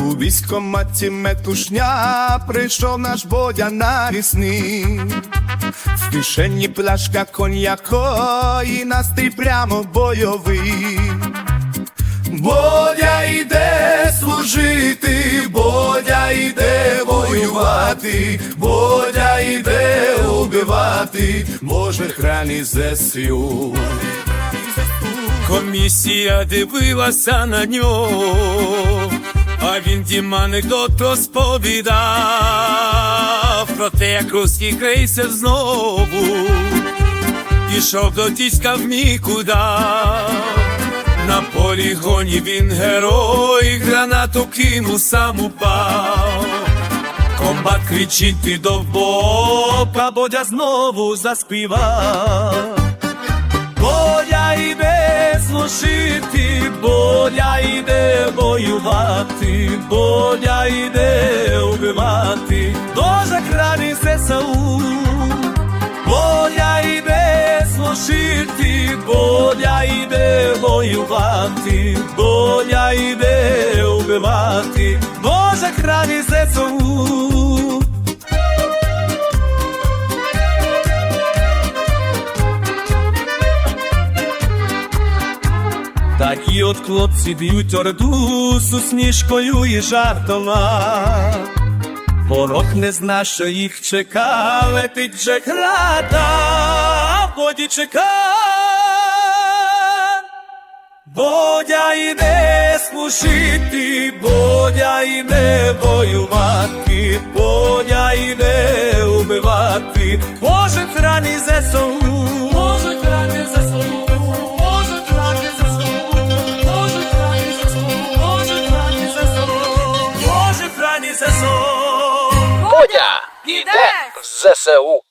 У військоматі метушня прийшов наш бодя навісний. В кишені пляшка коньяко і настрій прямо бойовий. Бодя йде служити, Бодя йде воювати, Бодя йде убивати, Боже храни ЗСУ. Комісія дивилася на нього, а він тім анекдот розповідав про те, як русський крейсер знову ішов до тіська в нікуди. На полігоні він герой, гранату кинув, сам упав. Комбат кричить ти довбоп, а Бодя знову заспівав. Боля йде служити, боля йде polja ide u mati Dožak rani se sa u. Polja ide složiti Polja ide moju vati. Polja ide u mati Dožak rani se sa u. от хлопці б'ють орду з усмішкою і жартома. Ворог не зна, що їх чека, летить вже крата, а воді чека. Бодя йде служити, Бодя йде воювати, Бодя йде убивати, Боже храни ЗСУ, Боже храни Іде в ЗСУ.